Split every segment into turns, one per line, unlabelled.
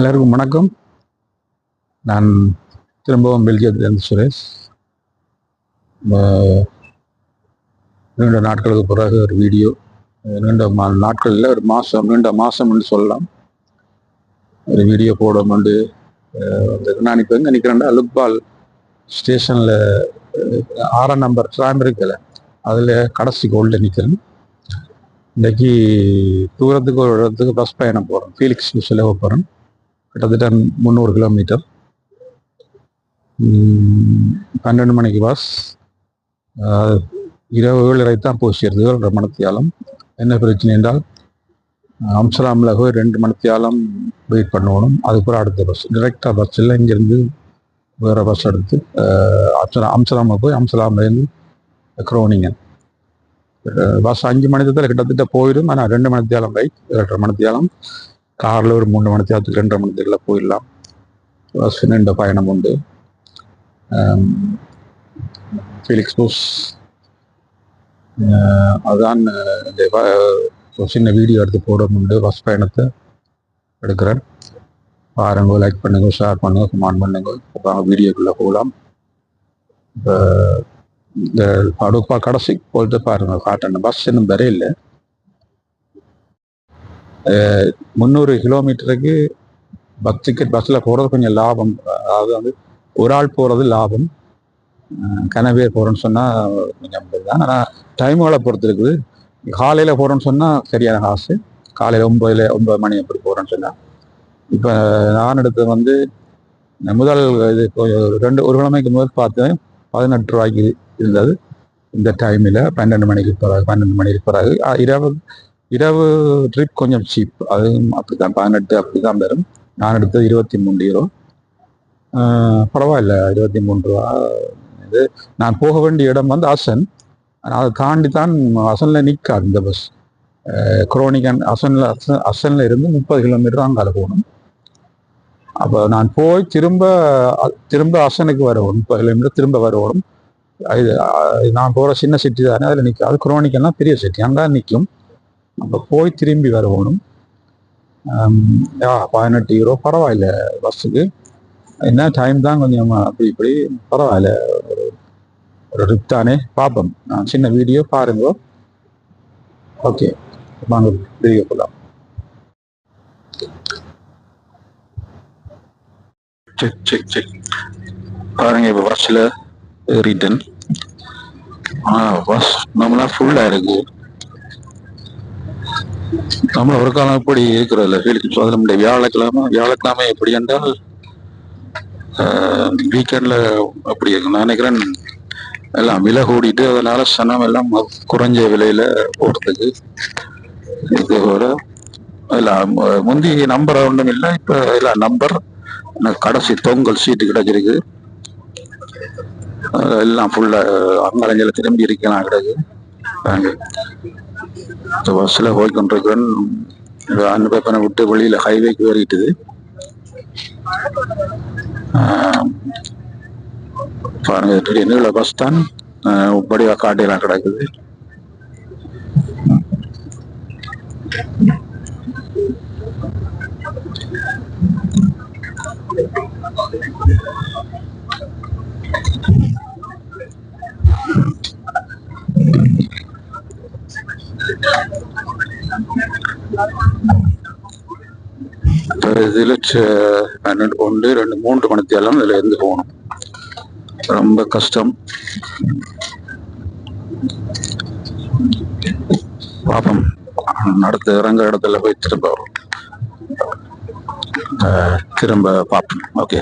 எல்லாருக்கும் வணக்கம். நான் திரும்பவும் பெல்ஜியத்திலிருந்து சுரேஷ் நீண்ட நாட்களுக்கு பிறகு ஒரு வீடியோ நீண்ட மா நாட்களில் ஒரு மாதம் நீண்ட மாதம் சொல்லலாம். ஒரு வீடியோ போடணும்னு வந்து நான் இப்போ எங்கே நிற்கிறேன்டா அலுக்பால் ஸ்டேஷனில் ஆறாம் நம்பர் ட்ராம் இருக்குல்ல அதில் கடைசி கோல்டில் நிற்கிறேன் இன்றைக்கி தூரத்துக்கு ஒரு இடத்துக்கு பஸ் பயணம் போகிறேன் ஃபீலிக்ஸ் செலவு போகிறேன் கிட்டத்தட்ட முந்நூறு கிலோமீட்டர். உம், பன்னெண்டு மணிக்கு பஸ் ஆஹ், இரவு ஏழரை தான் போய் சேருது ஏழரை மணித்தியாலம். என்ன பிரச்சனை என்றால் அம்சலாமில் போய் ரெண்டு மணித்தியாலம் வெயிட் பண்ணணும். அதுக்கப்புறம் அடுத்த பஸ் டிரெக்டாக பஸ் இல்லை இங்கேருந்து வேறு பஸ் எடுத்து ஆஹ், அம்சலா அம்சலாமில் போய் அம்சலாம்லேருந்து குரோனிங்கன் பஸ் அஞ்சு மணித்தத்தில் கிட்டத்தட்ட போயிடும். ஆனால் ரெண்டு மணித்தியாலம் பைக் ரெண்டரை மணித்தியாலம். காரில் ஒரு மூணு மணித்தியாலத்துக்கு ரெண்டரை மணித்தியால போயிடலாம். பஸ் நீண்ட பயணம் உண்டு. ஆம், ஃபீலிக்ஸ் போஸ் அதான் இந்த ஒரு சின்ன வீடியோ எடுத்து போடணுண்டு பஸ் பயணத்தை எடுக்கிறேன். பாருங்க லைக் பண்ணுங்க ஷேர் பண்ணுங்க கமெண்ட் பண்ணுங்க. அப்புறம் வீடியோக்குள்ளே போகலாம். இப்போ இந்த அடுப்பா கடைசி போயிட்டு பாருங்க காட்டணும் பஸ் இன்னும் வரையில்லை முந்நூறு கிலோமீட்டருக்கு பஸ் டிக்கெட் பஸ்ஸில் போகிறது கொஞ்சம் லாபம். அதாவது வந்து ஒரு ஆள் போகிறது லாபம். கனவேர் போகிறோன்னு சொன்னால் கொஞ்சம் தான் ஆனால் டைமுகளை பொறுத்து இருக்குது. காலையில் போகிறோன்னு சொன்னால் சரியான காசு. காலையில் ஒம்பதுல ஒன்பது மணி அப்படி போகிறோன்னு சொன்னால் இப்போ நான் எடுத்தது வந்து முதல் இது ரெண்டு ஒரு கிழமைக்கு முதல் பார்த்தேன் பதினெட்டு ரூபாய்க்கு இருந்தது. இந்த டைமில் பன்னெண்டு மணிக்கு பிறகு பன்னெண்டு மணிக்கு பிறகு இரவு இரவு ட்ரிப் கொஞ்சம் சீப் அதுவும் அப்படிதான் பதினெட்டு அப்படி தான் வரும். நான் எடுத்தது இருபத்தி மூணு யூரோ பரவாயில்ல இருபத்தி மூணு ரூபா. இது நான் போக வேண்டிய இடம் வந்து அசன் அதை தாண்டி தான் அசனில் நிற்காது இந்த பஸ் குரோனிகன் அசனில் அசன் அசனில் இருந்து முப்பது கிலோமீட்டர் அங்கால போகணும். அப்போ நான் போய் திரும்ப திரும்ப அசனுக்கு வரணும் முப்பது கிலோமீட்டர் திரும்ப வரணும் இது நான் போகிற சின்ன சிட்டி தானே அதில் நிற்காது குரோனிக்கல்லாம் பெரிய சிட்டி அங்கே நிற்கும் அப்போ போய் திரும்பி வரணும் பதினெட்டு யூரோ பரவாயில்ல பஸ்ஸுக்கு. என்ன டைம் தான் கொஞ்சம் அப்படி இப்படி. பரவாயில்ல ஒரு ஒரு ட்ரிப் தானே. பார்ப்போம் நான் சின்ன வீடியோ பாருங்க. ஓகே வாங்க வீடியோ போகலாம் செக் செக் செக் பாருங்க இப்போ பஸ்ஸில் ஏறிட்டேன். ஆ பஸ் நம்மளா ஃபுல்லாக இருக்குது நம்ம ஒரு காலம் இப்படி இருக்கிறதில்ல ஃபீலுக்கு சோதனை முடியாது வியாழக்கிழமை வியாழக்கிழமை எப்படி என்றால் வீக்கெண்டில் அப்படி இருக்கு நான் நினைக்கிறேன் எல்லாம் விலை கூடிட்டு அதனால சனம் எல்லாம் குறைஞ்ச விலையில போடுறதுக்கு இது கூட எல்லாம் முந்தி நம்பர் ஒன்றும் இல்லை இப்போ எல்லாம் நம்பர் கடைசி தொங்கல் சீட்டு கிடைச்சிருக்கு. எல்லாம் ஃபுல்லாக அங்கலஞ்சல திரும்பி இருக்கலாம் கிடக்கு. இந்த பஸ்ஸில் போய் கொண்டிருக்கிறேன் அந்த விட்டு வெளியில் ஹைவேக்கு ஏறிட்டுது. ஆஹ் பாருங்க பெரிய பஸ் தான். படிவா காட்டையெல்லாம் கிடக்குது. இதில் பன்னெண்டு ஒன்று ரெண்டு மூன்று மணித்தேலம் இதில் இருந்து போகணும். ரொம்ப கஷ்டம். பாப்போம். நடத்த இறங்குற இடத்துல போய் திரும்ப வரும். திரும்ப பார்ப்போம் ஓகே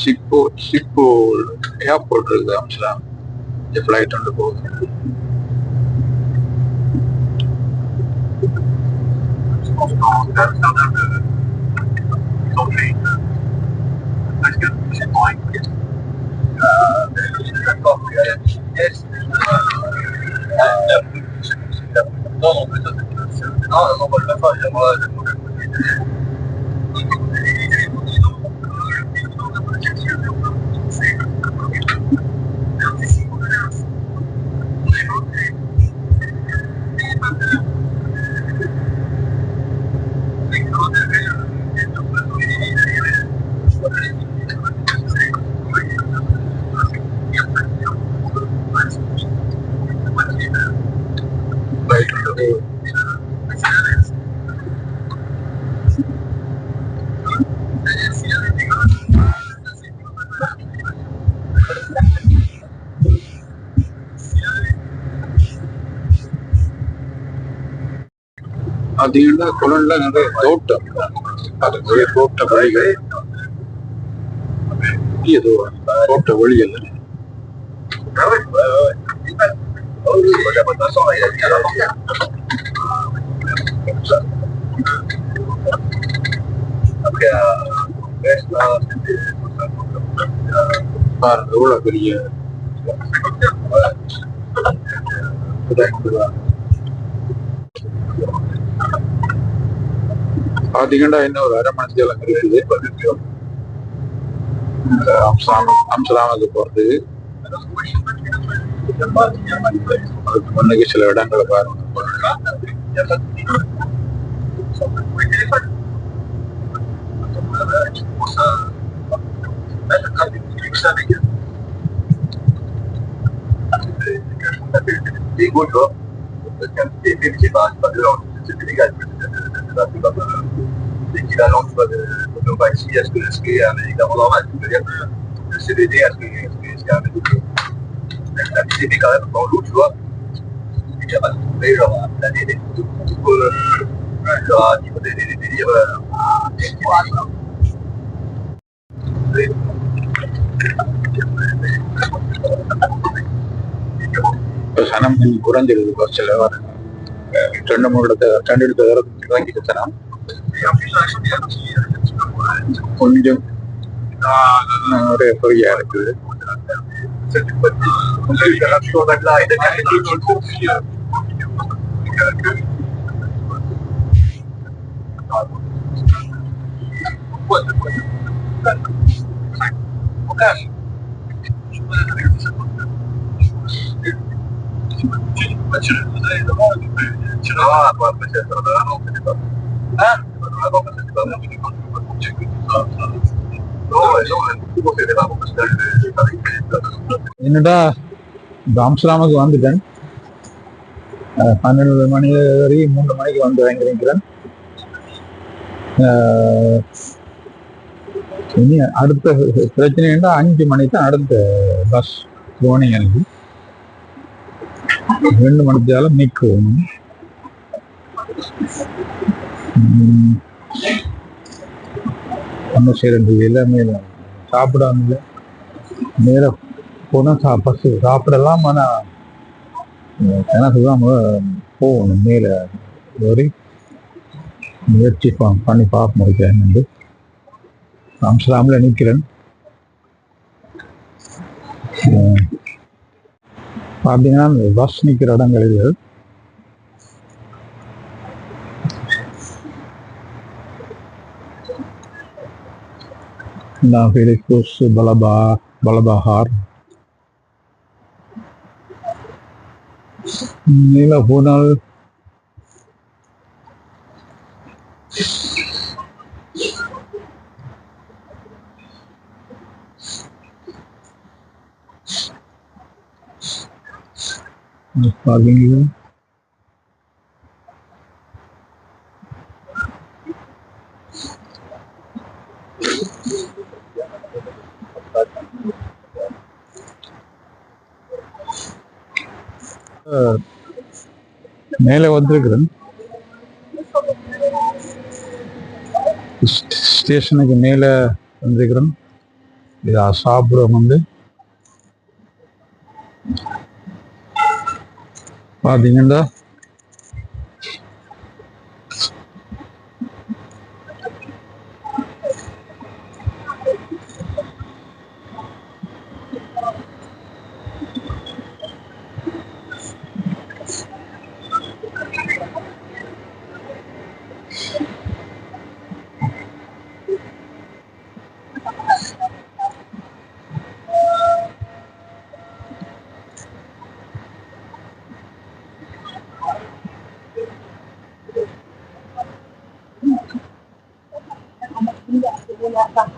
ഷിപ്പൂർ ഷിപ്പൂർ എയർപോർട്ടിൽ ആംസ്റ്റർഡാം ഫ്ലൈറ്റ്
ഉണ്ട് പോകുന്നത് No, பார்த்தீங்கன்னா குளம்ல நிறைய தோட்டம். அதுக்குரிய தோட்ட வழிகள். ஏதோ தோட்ட வழிகள்.
Ah
எவ்வளவு பெரிய
Ouais.
பாத்தீங்கன்னா இன்னும் ஒரு அரை மணி நேரம் இருக்குது அம்சலாம் அம்சலாமுக்கு போறது அதுக்கு முன்னுக்கு சில இடங்களை பாருங்க
Des gros, tu vois. l'équivalent de l'homéopathie à ce que ce un médicament normal. Le CBD à ce un médicament. La quand même dans l'eau, tu vois. Il n'y a pas de genre, planer des trucs de vivre euh, des euh, சொன்ன முன்னோட தண்டெடுத்த வேற வாங்கி கொடுத்தா கொஞ்சம் ஒரு எஃபியா
இருக்குது Okay. ஃப்ரீயா இருக்குது
C'est du pot de On a eu la rapture de là et de la dans le conflit. Tu l'auras après, après, c'est dans la langue, c'est pas. Hein Dans la langue, c'est pas bon, c'est pas bon, c'est pas bon. Non, ouais, non, c'est bon, c'est pas bon, parce que j'ai pas vécu.
என்னடா இந்த அம்சலாமுக்கு வந்துட்டேன் அஹ் பன்னெண்டு மணி வரை மூன்று மணிக்கு வந்து வாங்கிக்கிறேன் இனி அடுத்த பிரச்சனை அஞ்சு மணிக்கு தான் அடுத்த பஸ் போனிங் எனக்கு ரெண்டு மணித்தாலும் நிற்கணும் உம், ஒன்றும் செய்யறது எல்லாமே சாப்பிடாமல நேரம் போனால் சா பசு சாப்பிடலாம் ஆனால் கிணத்து தான் போகணும். மேலே ஒரு முயற்சி பண்ணி பார்க்க முடியாது வந்து அம்சலாமில் நிற்கிறேன் பார்த்தீங்கன்னா இந்த பஸ் நிற்கிற இடங்கள் இது நான் ஃபெலிக்ஸ் பலபா பலபஹார் நீல போனால் பார்க்கிங் மேலே வந்திருக்கிறேன். ஸ்டேஷனுக்கு மேலே வந்திருக்கிறேன். இதா சாப்பிடுறோம் வந்து. பார்த்தீங்கன்னா இப்போ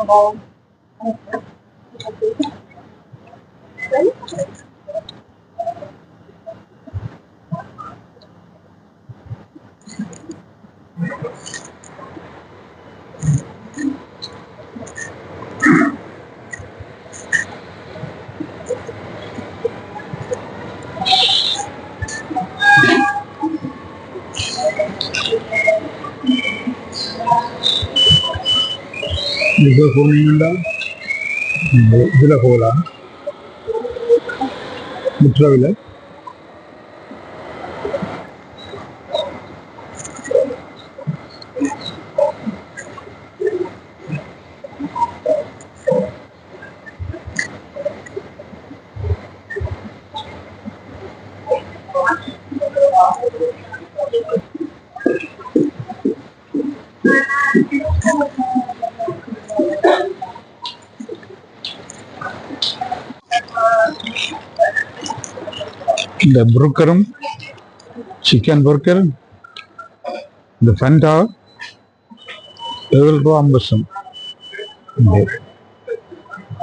available இந்த இதில் போகலாம் முற்றவில் இந்த புருக்கரும் சிக்கன் புர்க்கர் இந்த ஃபண்டா ஏழு ரூபா ஐம்பது சென்ட். இந்த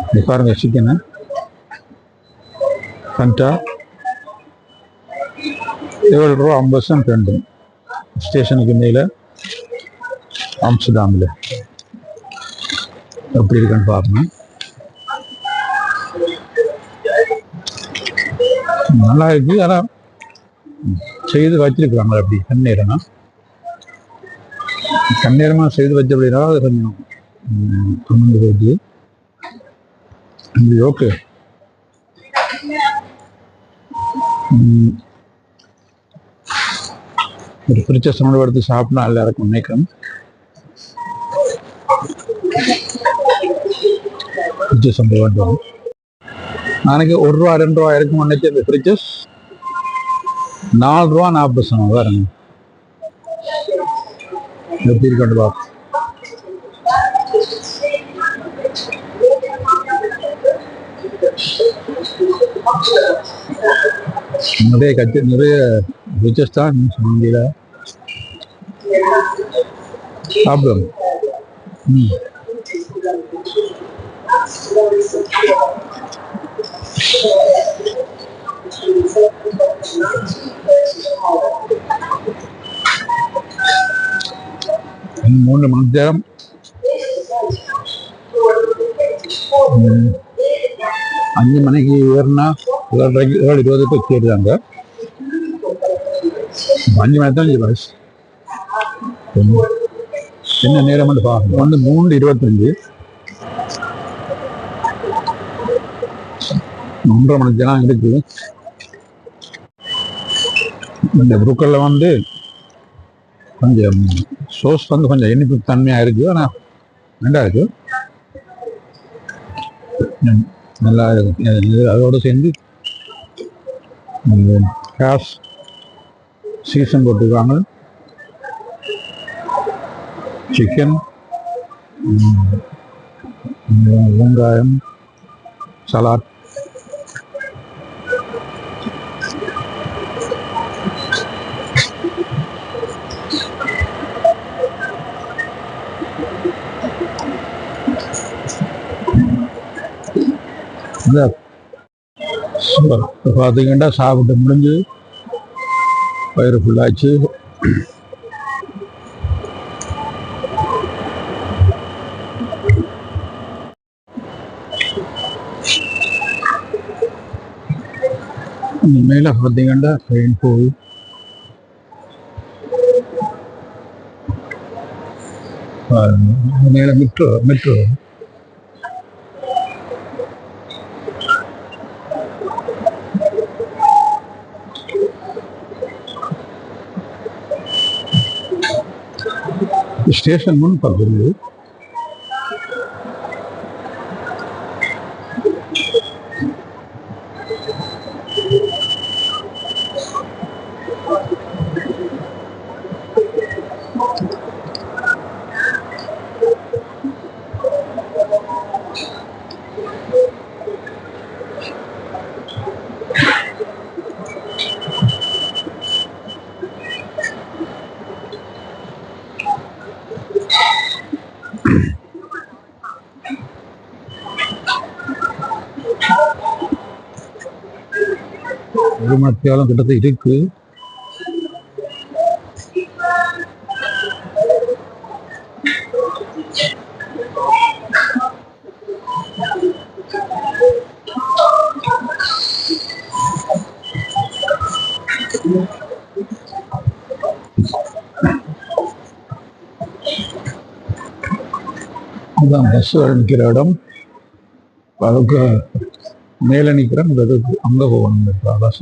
இது பாருங்க சிக்கனு ஃபண்டா ஏழு ரூபா ஐம்பது சென்ட் ரெண்டு. ஸ்டேஷனுக்கு மேலே ஆம்ஸ்டாமில் எப்படி இருக்குன்னு பார்க்கணும் நல்லா இருக்கு. ஆனால் செய்து வச்சிருக்கிறாங்க அப்படி கண்ணீரனா? கண்ணீரமாக செய்து வச்ச அப்படின்னா அது கொஞ்சம் கம்மந்து போகுது ஓகே. ஒரு பிரிச்ச சமையல் எடுத்து சாப்பிட்டா நல்லா இருக்கும் நினைக்கிறேன். பிரிச்ச சவுண்ட் வேண்டும் நாளைக்கு ஒரு ரூபா ரெண்டு ரூபா இருக்கும் நினைச்சு இந்த ஃப்ரிட்ஜஸ் நாலு ரூபா நாற்பது சனம் பாருங்க எப்படி இருக்கண்டு பார்ப்போம் நிறைய கட்சி நிறைய ஃப்ரிட்ஜஸ் தான் முடியல. சாப்பிடுவோம். ம். இன்னும் மூணு மணி நேரம் அஞ்சு மணிக்கு ஏறினா ஏழரைக்கு ஏழு இருபதுக்கு வச்சிருந்தாங்க அஞ்சு மணி தான் பஸ் என்ன நேரம் பார்க்கணும் ஒன்று மூணு இருபத்தஞ்சு. ஒன்றரை இருக்கு இந்த புக்கல்ல வந்து கொஞ்சம் சோஸ் வந்து கொஞ்சம் இனிப்பு தன்மையாக இருக்கு ஆனால் நல்லா இருக்கு நல்லா இருக்கு இது அதோட சேர்ந்து கேஸ் சீசன் போட்டிருக்காங்க. சிக்கன் வெங்காயம் சலாட். இந்த சூப்பர் இப்போ பார்த்தீங்கன்னா சாப்பிட்டு முடிஞ்சு வயிறு ஃபுல்லாச்சு மேலே பார்த்தீங்கன்னா ட்ரெயின் போய் பாருங்க. மேலே மெட்ரோ மெட்ரோ స్టేషన్ మున్పి பக்கத்து ஒரு மத்தியாலம் கிட்டத்தட்ட இருக்கு அதான் பஸ் நிற்கிற இடம் அதுக்கு மேலே நிற்கிறேன் அதுக்கு அங்கே போகணும் பஸ்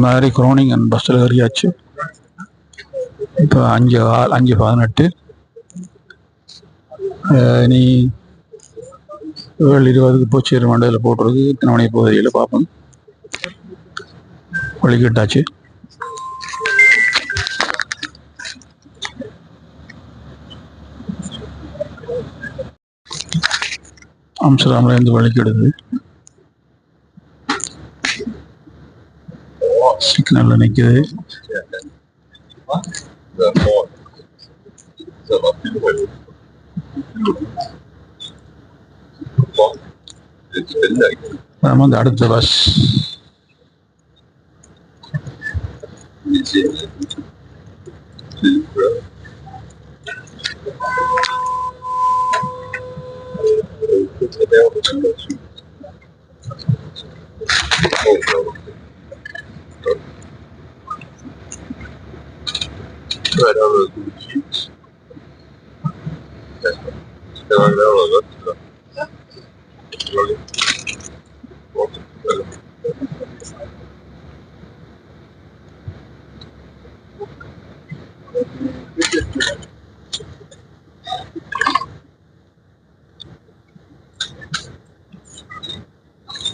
மாதிரி குரோனிங் பஸ்ஸில் ஏறியாச்சு. இப்போ அஞ்சு ஆ- அஞ்சு பதினெட்டு. நீ இனி ஏழு இருபதுக்கு போச்சேரி மண்டல போட்டுருக்கு. இத்தனை மணி பகுதியில் பார்ப்போம். வழிகிட்டாச்சு அம்சராமில் இருந்து வழிக்கிடுது.
நல்லா like,
நம்ம வந்து அடுத்த bus
it's Right out of the sheets. Right out of the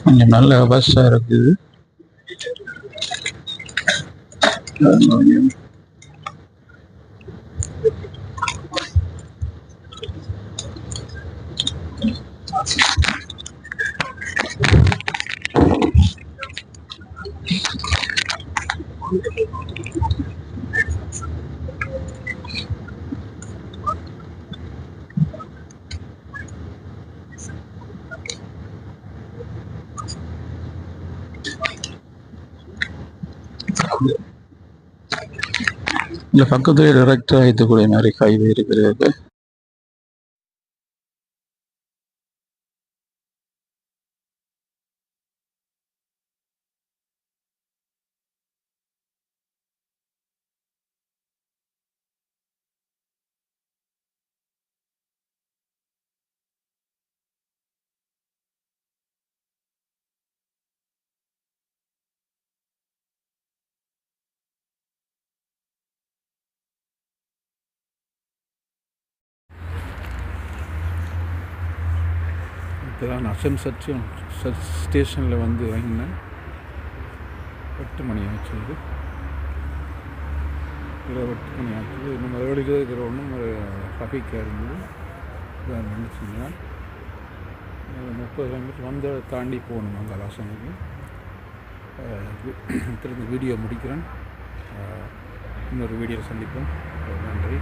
கொஞ்சம் நல்ல பஸ்ஸா இருக்குது இல்லை பக்கத்துலேயே டேரெக்டாக இதுக்குரிய மாதிரி ஹைவே இருக்கிறது. இப்போ தான் அசன் சர்ச்சும் சர்ச் ஸ்டேஷனில் வந்து இறங்கினேன். எட்டு மணி ஆச்சு இது. இரவு எட்டு மணி ஆச்சு. நம்ம மறுபடியும் இருக்கிற ஒன்றும் ஒரு ட்ராஃபிக்காக இருந்தது. இதான் நினச்சிங்கன்னா முப்பது கிலோமீட்டர் வந்து தாண்டி போகணும் அங்கே லாசனுக்கு திரும்ப வீடியோ முடிக்கிறேன். இன்னொரு வீடியோ சந்திப்போம். நன்றி.